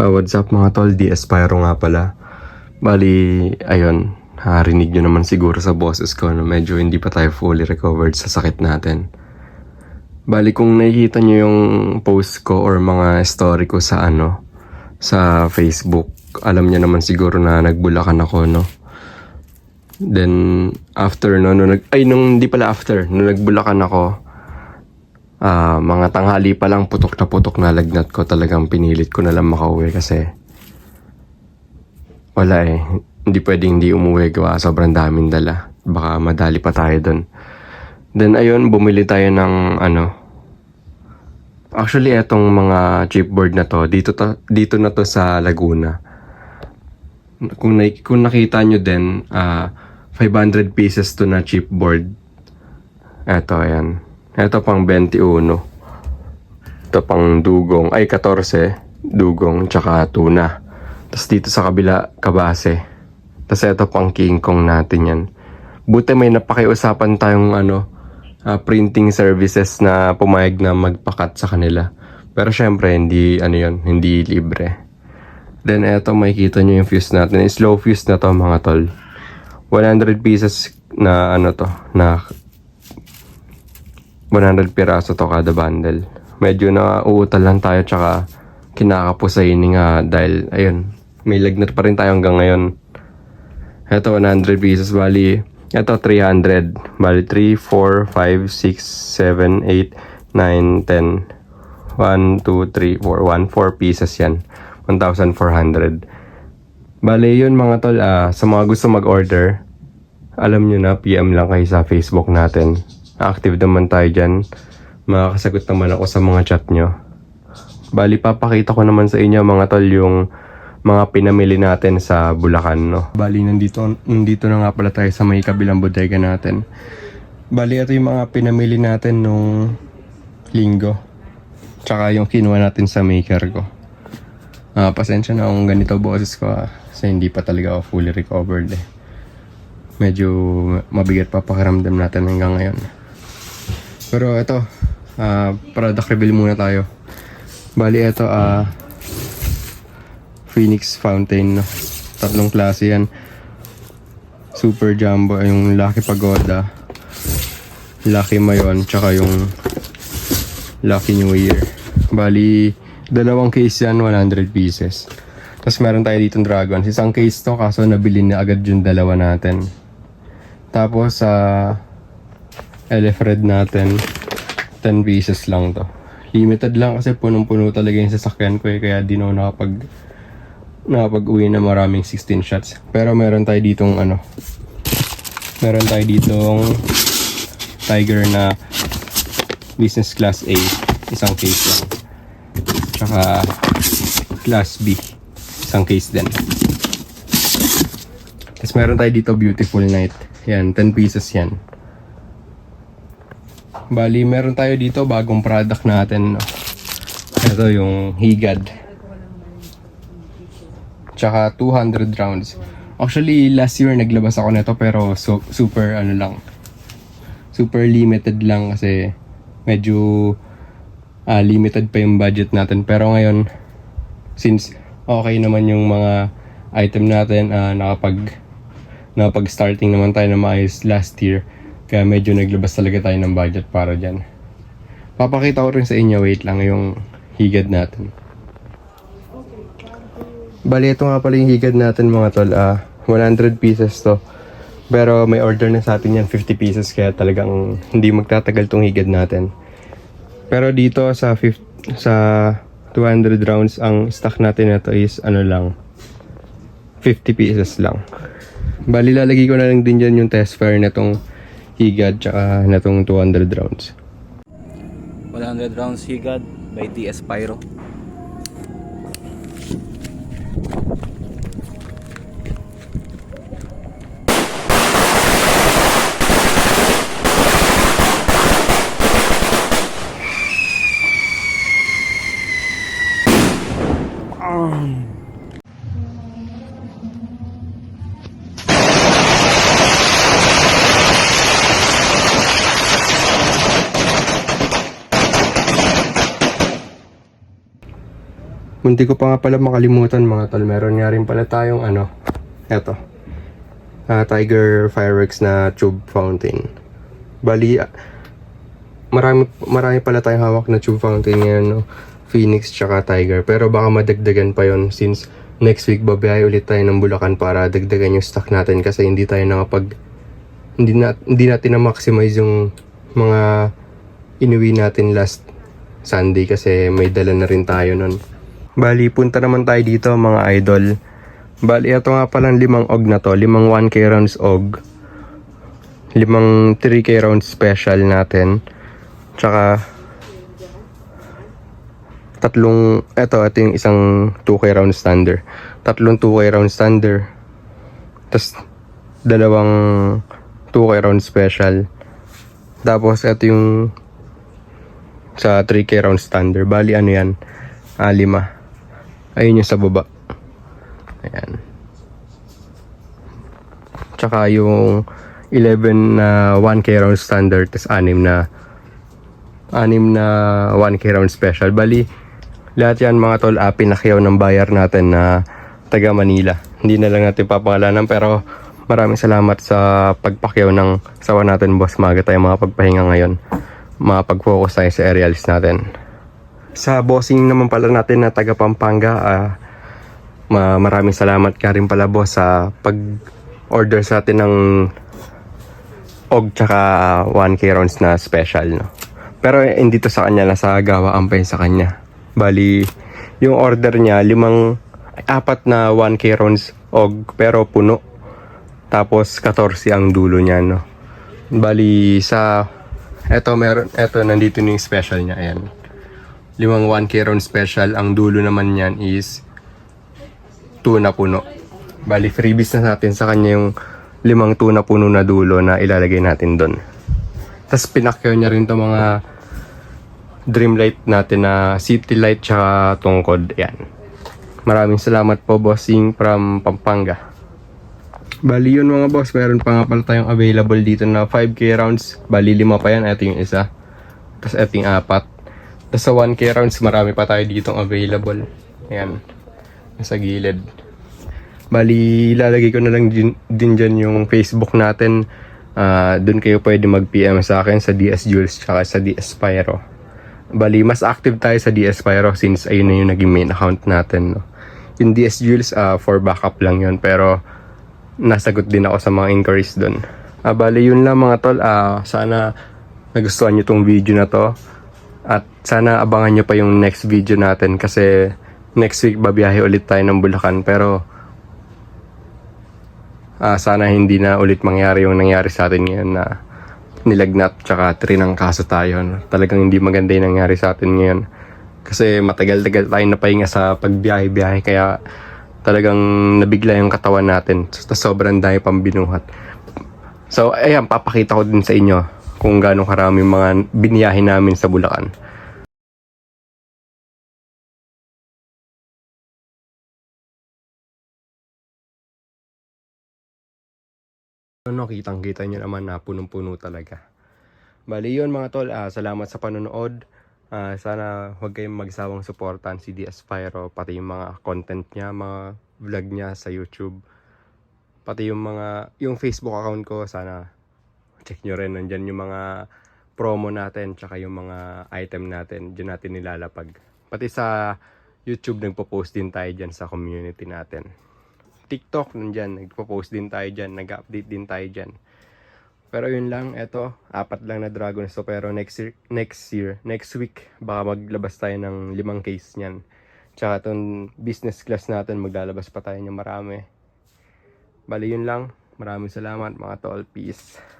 Uh, what's up mga tol, di Espyro nga pala. Bali, ayun, harinig nyo naman siguro sa boses ko na medyo hindi pa tayo fully recovered sa sakit natin. Bali, kung nakikita nyo yung post ko or mga story ko sa ano, sa Facebook, alam nyo naman siguro na nagbulakan ako, no? Then, after, no, nung nag, ay, nung, hindi pala after, nung nagbulakan ako, Ah, mga tanghali pa lang putok na putok na lagnat ko talagang pinilit ko na lang makauwi kasi wala eh. Hindi pwedeng hindi umuwi gawa sobrang daming dala. Baka madali pa tayo dun. Then ayun, bumili tayo ng ano. Actually, etong mga chipboard na to, dito, to, dito na to sa Laguna. Kung, na, kung nakita nyo din, ah 500 pieces to na chipboard. Eto, ayan. Ito pang 21. Ito pang dugong. Ay, 14. Dugong, tsaka tuna. Tapos dito sa kabila, kabase. Tapos ito pang king kong natin yan. Buti may napakiusapan tayong ano, ah, printing services na pumayag na magpakat sa kanila. Pero syempre, hindi, ano yun, hindi libre. Then eto, makikita nyo yung fuse natin. Slow fuse na to mga tol. 100 pieces na ano to, na 100 piraso to kada bundle. Medyo na uutal lang tayo tsaka kinakapusayin nga dahil ayun, may lagnat pa rin tayo hanggang ngayon. Ito 100 pieces bali, ito 300. Bali 3, 4, 5, 6, 7, 8, 9, 10. 1, 2, 3, 4. 1, 4 pieces yan. 1,400. Bali yun mga tol, ah, sa mga gusto mag-order, alam nyo na, PM lang kayo sa Facebook natin. Active naman tayo dyan. Makakasagot naman ako sa mga chat nyo. Bali, papakita ko naman sa inyo mga tol yung mga pinamili natin sa Bulacan, no? Bali, nandito, nandito na nga pala tayo sa may kabilang bodega natin. Bali, ito yung mga pinamili natin nung linggo. Tsaka yung kinuha natin sa maker ko. Ah, pasensya na kung ganito boses ko ah, kasi hindi pa talaga ako fully recovered eh. Medyo mabigat pa pakiramdam natin hanggang ngayon. Pero ito, ah, product reveal muna tayo. Bali ito, ah, Phoenix Fountain, no? Tatlong klase yan. Super Jumbo, yung Lucky Pagoda, Lucky Mayon, tsaka yung Lucky New Year. Bali, dalawang case yan, 100 pieces. Tapos meron tayo ditong Dragon. Isang case to, kaso nabili na agad yung dalawa natin. Tapos sa LF Red natin, 10 pieces lang to. Limited lang kasi punong-puno talaga yung sasakyan ko eh, kaya di na nakapag nakapag-uwi na maraming 16 shots. Pero meron tayo ditong ano, meron tayo ditong Tiger na business class A, isang case lang. Tsaka class B, isang case din. Tapos meron tayo dito Beautiful Night. Yan, 10 pieces yan. Bali, meron tayo dito bagong product natin. No? Ito yung Higad. Tsaka 200 rounds. Actually, last year naglabas ako nito pero so, super ano lang. Super limited lang kasi medyo ah, limited pa yung budget natin. Pero ngayon, since okay naman yung mga item natin, ah, nakapag nakapag-starting naman tayo na maayos last year. Kaya medyo naglabas talaga tayo ng budget para dyan. Papakita ko rin sa inyo, wait lang, yung higad natin. Bali, ito nga pala yung higad natin mga tol. Ah, 100 pieces to. Pero may order na sa atin yan 50 pieces kaya talagang hindi magtatagal tong higad natin. Pero dito sa 50, sa 200 rounds ang stock natin na to is ano lang 50 pieces lang. Bali lalagay ko na lang din dyan yung test fire na tong higad tsaka natong 200 rounds. 100 rounds higad by TS Pyro. Um... Kunti ko pa nga pala makalimutan mga tol. Meron nga rin pala tayong ano. Eto. Ah, Tiger Fireworks na tube fountain. Bali, ah, marami, marami pala tayong hawak na tube fountain ngayon, no? Phoenix tsaka Tiger. Pero baka madagdagan pa yon since next week babiyahe ulit tayo ng Bulacan para dagdagan yung stock natin kasi hindi tayo nakapag hindi na hindi natin na maximize yung mga inuwi natin last Sunday kasi may dala na rin tayo nun. Bali, punta naman tayo dito mga idol. Bali, ito nga palang limang og na to. Limang 1k rounds og. Limang 3k rounds special natin. Tsaka, tatlong, eto, ito yung isang 2k round standard. Tatlong 2k round standard. Tapos, dalawang 2k round special. Tapos, ito yung sa 3k round standard. Bali, ano yan? Ah, lima. Ayun yung sa baba. Ayan. Tsaka yung 11 na 1k round standard, tapos 6 na 6 na 1k round special. Bali, lahat yan mga tol, ah, pinakyaw ng bayar natin na taga Manila. Hindi na lang natin papangalanan pero maraming salamat sa pagpakyaw ng sawa natin boss. Maga tayo mga pagpahinga ngayon. Makapag-focus tayo sa aerials natin. Sa bossing naman pala natin na taga Pampanga, ah, ma- maraming salamat ka rin pala boss sa pag-order sa atin ng og tsaka 1k rounds na special no. Pero eh, hindi to sa kanya, nasa gawaan pa yun sa kanya. Bali, yung order niya, limang, apat na 1k rounds og pero puno. Tapos 14 ang dulo niya no. Bali sa eto meron eto nandito na yung special niya ayan. Limang 1k round special ang dulo naman niyan is 2 na puno. Bali freebies na natin sa kanya yung limang 2 na puno na dulo na ilalagay natin doon. Tapos pinakyaw niya rin to mga dream light natin na city light tsaka tungkod. Yan. Maraming salamat po bossing from Pampanga. Bali yun mga boss, meron pa nga pala tayong available dito na 5k rounds. Bali lima pa yan, ito yung isa. Tapos ito yung apat. Tapos sa 1k rounds, marami pa tayo ditong available. Ayan. Nasa gilid. Bali, ilalagay ko na lang din, din dyan yung Facebook natin. Ah, doon kayo pwede mag-PM sa akin sa DS Jules tsaka sa DS Pyro. Bali, mas active tayo sa DS Pyro since ayun na yung naging main account natin. No? Yung DS Jules, ah, for backup lang yun. Pero, nasagot din ako sa mga inquiries doon. Ah, bali, yun lang mga tol. Ah, sana nagustuhan nyo tong video na to. At sana abangan nyo pa yung next video natin kasi next week babiyahe ulit tayo ng Bulacan. Pero, ah, sana hindi na ulit mangyari yung nangyari sa atin ngayon na nilagnat tsaka trinang kaso tayo. Talagang hindi maganda yung nangyari sa atin ngayon. Kasi matagal-tagal tayo napahinga sa pagbiyahe-biyahe kaya talagang nabigla yung katawan natin. So, sobrang dami pang binuhat. So, ayan, papakita ko din sa inyo kung gaano karami mga biniyahe namin sa Bulacan. Ano, kitang-kita nyo naman na punong-puno talaga. Bali yun mga tol, ah, salamat sa panonood. Ah, sana huwag kayong magsawang suportahan si DS Pyro, pati yung mga content niya, mga vlog niya sa YouTube. Pati yung mga, yung Facebook account ko, sana check nyo rin. Nandyan yung mga promo natin, tsaka yung mga item natin, dyan natin nilalapag. Pati sa YouTube, nagpo-post din tayo dyan sa community natin. TikTok, nandyan, nagpo-post din tayo dyan, nag-update din tayo dyan. Pero yun lang, eto, apat lang na Dragon so pero next year, next year, next week, baka maglabas tayo ng limang case niyan. Tsaka itong business class natin, maglalabas pa tayo ng marami. Bali yun lang, maraming salamat mga tol, peace.